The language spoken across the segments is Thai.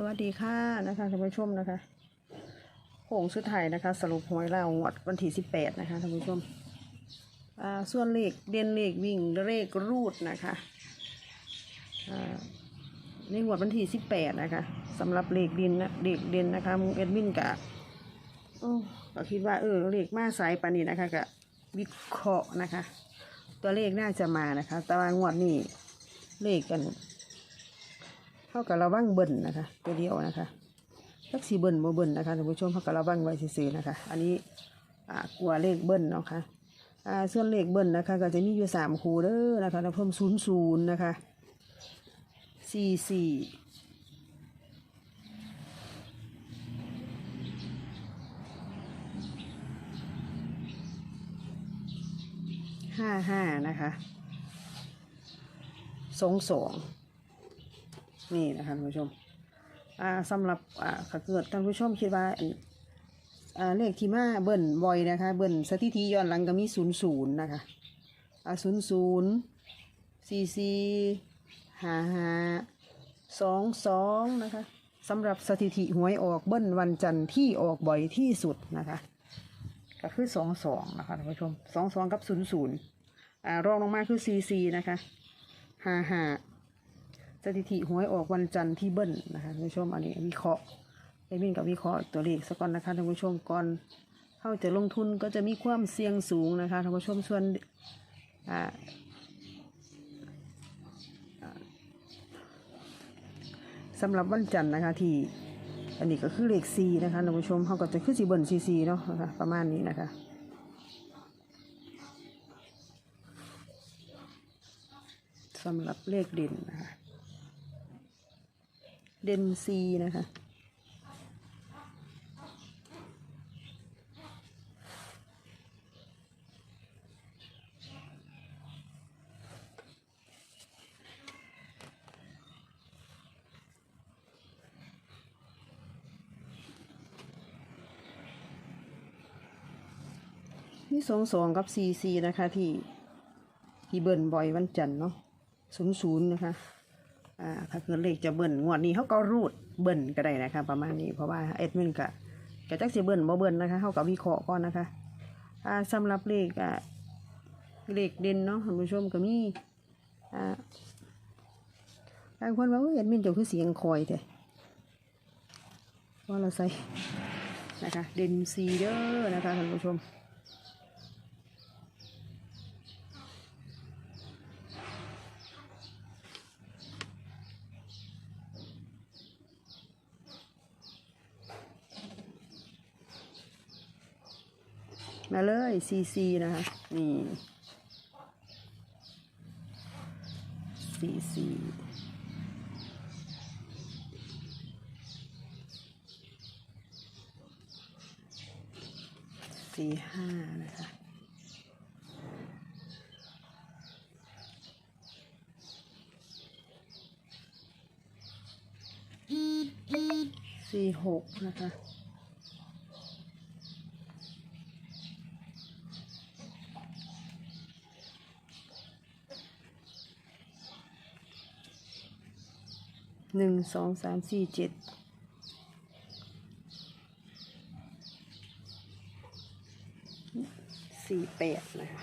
สวัสดีค่ะนะคะท่านผู้ชมนะคะโค้งสุดท้ายนะคะ สรุปหวยเรางวดวันที่สิบแปดนะคะท่านผู้ชมอ่าส่วนเลขเด่นเลขวิ่งเลขรูดนะคะอ่าในงวดวันที่สิบแปดนะคะสำหรับเลขด่นนะเลขเด่นนะคะมุงเอ็ดมินกะอ้ก็คิดว่าเออเลขมาสายปานนี้นะคะกะวิเคราะห์นะคะ ตัวเลขน่าจะมานะคะ แต่ว่างวดนี้เลขกัน เท่ากับระวังเบิ่นนะคะ ตัวเดียวนะคะสักสีเบิ่นบ่เบิ่นนะคะท่านผู้ชมเท่ากับระวังไว้ซื่อๆนะคะ อันนี้อ่ากลัวเลขเบิ่นเนาะค่ะอ่าส่วนเลขเบิ่นนะคะ ก็จะมีอยู่สามคูเด้อนะคะแล้วเพิ่มศูนย์ศูนย์นะคะสี่สี่ห้าห้านะคะสองสอง นี่นะคะท่านผู้ชมอ่าสำหรับอ่าถ้าเกิดท่านผู้ชมคิดว่าอ่าเลขที่มาเบิ่นบ่อยนะคะ เบิ่นสถิติย้อนหลังก็มีศูนย์ศูนย์นะคะอ่าศูนย์ศูนย์สี่สี่ห้าห้าสองสองนะคะสำหรับสถิติหวยออกเบิ้ลวันจันทร์ที่ออกบ่อยที่สุดนะคะ ก็คือสองสองนะคะท่านผู้ชมสองสองกับศูนย์ศูนย์อ่ารองลงมาคือสี่สี่นะคะห้าห้า สถิติหวยออกวันจันทร์ที่เบิ้ลนะคะท่านผู้ชมอันนี้วิเคราะห์ไอ้บินกับวิเคราะห์ตัวเลขสักก่อนนะคะท่านผู้ชมก่อนเข้าจะลงทุนก็จะมีความเสี่ยงสูงนะคะท่านผู้ชมส่วนอ่าสำหรับวันจันทร์นะคะที่อันนี้ก็คือเลขซีนะคะท่านผู้ชมเขาก็จะคือสีเบิ้ลซีซีเนาะะะประมาณนี้นะคะสำหรับเลขเด่นนะคะ เดนซีนะคะนี่สองสองกับซีซีนะคะที่ที่เบิ่นบ่อยวันจันทร์เนาะศูนย์ศูนย์นะคะ อ่าถ้าเกิดเลขจะเบิ่นงวดนี้เขาก็รูดเบิ่นก็ได้นะคะ ประมาณนี้เพราะว่าเอ็ดมินกะกะจักสิเบิ่นบ่เบิ่นนะคะเขากับวิเคราะห์ก่อนนะคะอ่าสำหรับเลขอะเลขเด่นเนาะท่านผู้ชมก็มีอ่าบางคนว่าเอ้ยเอ็ดมินจ้าคือเสียงคอยแต่ว่าเราใส่นะคะเด่นซีเด้อนะคะท่านผู้ชม มาเลยซีซีนะคะนี่ซีซีสี่ห้านะคะ สี่หกนะคะ หนึ่งสองสามสี่เจ็ดสี่แปดนะคะ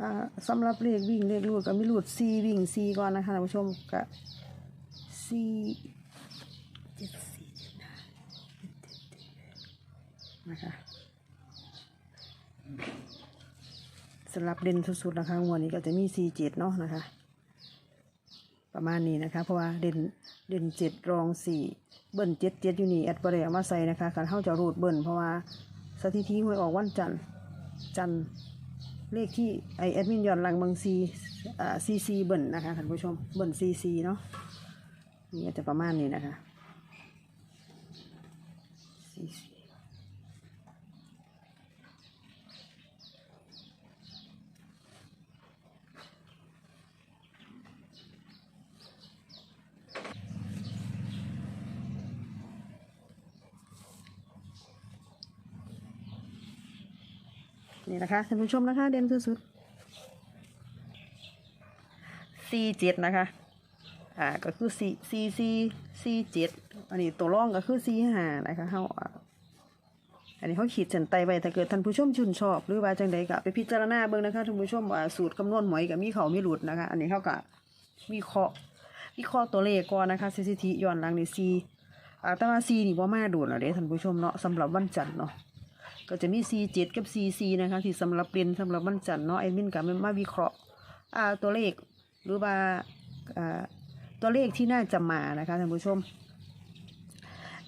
อ่าสำหรับเลขวิ่งเลขรูดก็มีรูดซีวิ่งซีก่อนนะคะท่านผู้ชมก็ สี่เจ็ดสี่เจ็ดห้านะคะสำหรับเด่นสุดๆนะคะงวดนี้ก็จะมีสี่เจ็ดเนาะนะคะ ประมาณนี้นะคะ เพราะว่าเด่นเด่นเจ็ดรองสี่เบิ้ลเจ็ดเจ็ดอยู่นี่แอดบริเอามาใส่นะคะการเข้าจะรูดเบิ้ลเพราะว่าสถิติหวยออกวันจันทร์จันทร์เลขที่ไอแอดมินย้อนหลังบางซีอ่าซีซีเบิ้ลนะคะท่านผู้ชมเบิ้ลซีซีเนาะ นี่จะประมาณนี้นะคะนี่นะคะท่านผู้ชมนะคะ เด่นสุดๆ C7 นะคะ อ่าก็คือ C C C C เจ็ดอันนี้ตัวร่องก็คือ C ห้านะคะเขาอ่าอันนี้เขาขีดเส้นไตไว้ถ้าเกิดท่านผู้ชมชื่นชอบ หรือว่าจังใดก็ไปพิจารณาเบิ่งนะคะท่านผู้ชมว่าสูตรคำนวณหมอยกับมีเขามีหลุดนะคะ อันนี้เขาก็วิเคราะห์วิเคราะห์ตัวเลขก่อนนะคะสถิติย้อนหลังใน C อ่าแต่ว่า C นี่บ่มาโดนแล้วเด้ท่านผู้ชมเนาะสำหรับวันจันทร์เนาะก็จะมี C7 กับ CC นะคะที่สำหรับเรียนสำหรับวันจันทร์เนาะแอดมินก็มาวิเคราะห์อ่าตัวเลขหรือว่าอ่า ตัวเลขที่น่าจะมานะคะท่านผู้ชม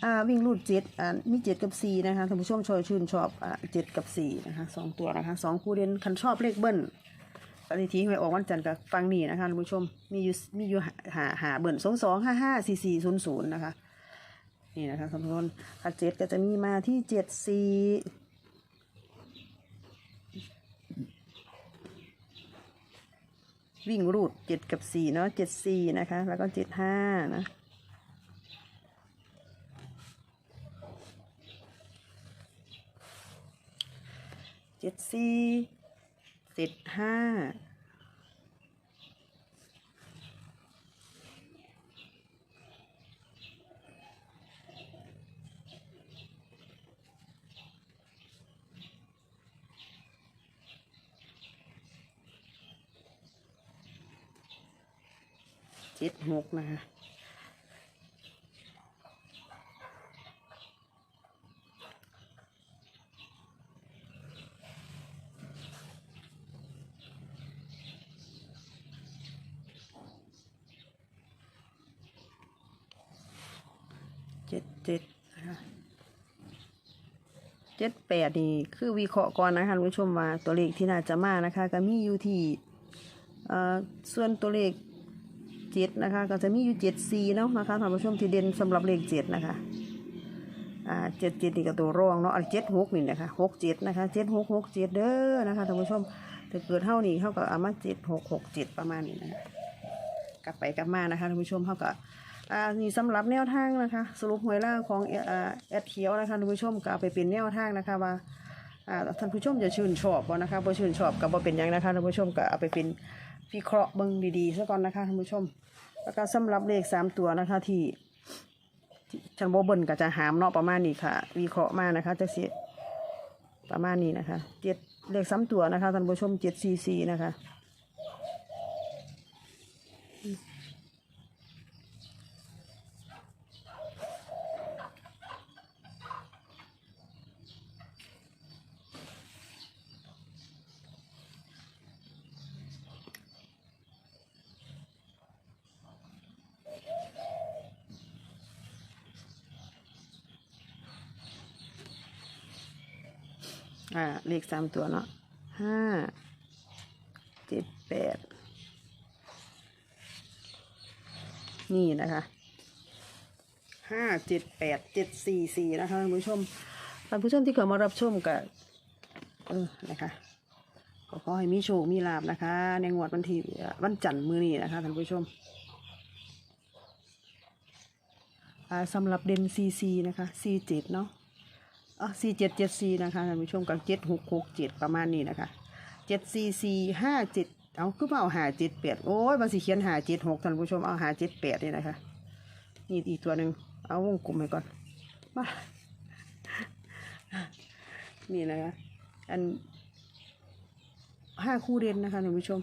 อ่าวิ่งรูดเจ็ดอ่ามีเจ็ดกับสี่นะคะท่านผู้ชมชอยชื่นชอบอ่าเจ็ดกับสี่นะคะสองตัวนะคะสองคู่เด่นคันชอบเลขเบิ้ลปฏิทินไว้ออกวันจันทร์กับฟังนี่นะคะท่านผู้ชมมีอยู่มีอยู่หาหาเบิ้ลสองสองห้าห้าสี่สี่ศูนย์ศูนย์นะคะนี่นะคะท่านผู้ชมถ้าเจ็ดก็จะมีมาที่เจ็ดสี่ วิ่งรูดเจ็ดกับสี่เนาะเจ็ดสี่นะคะ แล้วก็เจ็ดห้านะเจ็ดสี่เจ็ดห้า เจ็ดหกนะคะเจ็ดเจ็ดเจ็ดแปดนี่คือวิเคราะห์ก่อนนะคะท่านผู้ชมว่าตัวเลขที่น่าจะมานะคะ ก็มีอยู่ที่เอ่อส่วนตัวเลข เจ็ดนะคะ ก็จะมีอยู่เจ็ดสี่เนาะนะคะท่านผู้ชมที่เด่นสำหรับเลขเจ็ดนะคะอ่าเจ็ดเจ็ดนี่ก็ตัวรองเนาะอันเจ็ดหกนี่นะคะหกเจ็ดนะคะเจ็ดหกหกเจ็ดเด้อนะคะท่านผู้ชมถ้าเกิดเท่านี้เท่ากับอามาเจ็ดหกหกเจ็ดประมาณนี้นะกลับไปกลับมานะคะท่านผู้ชมเขาก็อ่านี่สำหรับแนวทางนะคะ สรุปหวยล่างของเอ่อแอดเขียวนะคะท่านผู้ชมก็เอาไปเป็นแนวทางนะคะว่าอ่าท่านผู้ชมจะชื่นชอบบ่นะคะบ่ชื่นชอบก็บ่เป็นยังนะคะท่านผู้ชมก็เอาไปเป็น วิเคราะห์เบิ่งดีๆซะก่อนนะคะท่านผู้ชม แล้วก็สำหรับเลขสามตัวนะคะ ที่ที่ฉันบ่เบิ่นก็จะหามเนาะประมาณนี้ค่ะ วิเคราะห์มานะคะจะเสียประมาณนี้นะคะเจ็ดเลขสามตัวนะคะท่านผู้ชมเจ็ดซีซีนะคะ อ่า เลขสามตัวเนาะห้าเจ็ดแปดนี่นะคะห้าเจ็ดแปดเจ็ดสี่สี่นะคะท่านผู้ชมท่านผู้ชมที่เข้ามารับชมกับเออนะคะก็ขอให้มีโชค มีลาบนะคะ ในงวดวันที่วันจันทร์มือนี้นะคะท่านผู้ชมสำหรับเดนซีซีนะคะซีเจ็ดเนาะ อะสี่เจ็ดเจ็ดสี่นะคะท่านผู้ชมกับเจ็ดหกหกเจ็ดประมาณนี้นะคะเจ็ดสี่สี่ห้าเจ็ดเอาคือมาเอาหาเจ็ดแปดโอ้ยมาสิเขียนหาเจ็ดหกท่านผู้ชมเอาหาเจ็ดแปดนี่นะคะนี่อีกตัวหนึ่งเอาวงกลมไปก่อนมานี่นะคะอันห้าคู่เด่นนะคะท่านผู้ชม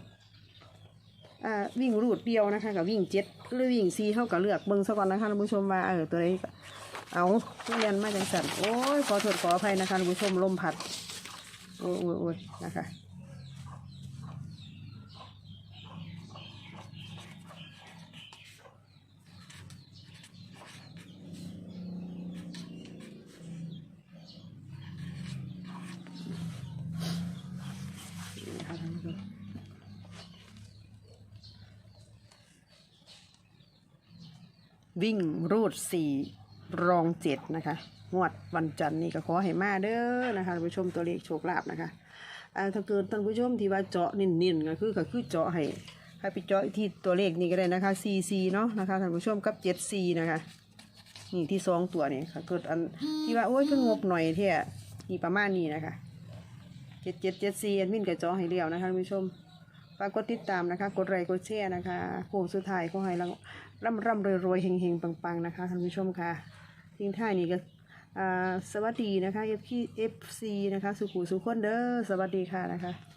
อ่าวิ่งรูดเดียวนะคะกับวิ่งเจ็ดหรือวิ่งซีเท่ากับเลือกเบิ้งซะก่อนนะคะท่านผู้ชมว่าเออตัวนี้ เอาเรียนมาจังสันโอ้ยขอโทษขออภัยนะคะท่านผู้ชมลมพัด โอ้ยโอ้ยโอ้ยนะคะวิ่งรูดสี่ รองเจ็ดนะคะ งวดวันจันทร์นี่ก็ขอให้มาเด้อนะคะท่านผู้ชมตัวเลขโชคลาภนะคะถ้าเกิดท่านผู้ชมที่ว่าเจาะเน้นๆก็คือก็คือเจาะให้ให้ไปเจาะที่ตัวเลขนี้ก็ได้นะคะ4ีเนาะนะคะท่านผู้ชมกับ 7C นะคะนี่ที่สองตัวนี่ค่ะเกิดอันที่ว่าโอ้ยเพิ่งงบหน่อยเท่านี่ประมาณนี้นะคะเจ็ดเจ็ดเจ็ดซีแอดมินกับจาะให้เรียวนะคะท่านผู้ชมฝากกดติดตามนะคะ กดไลค์กดแชร์นะคะโค้งสุดท้ายก็ให้ร่ำร่ำรวยรวยเฮงเฮงปังปังนะคะท่านผู้ชมค่ะ ทิ้งท้ายนี่ก็สวัสดีนะคะ FC FC นะคะ สุขุสุขคนเด้อสวัสดีค่ะนะคะ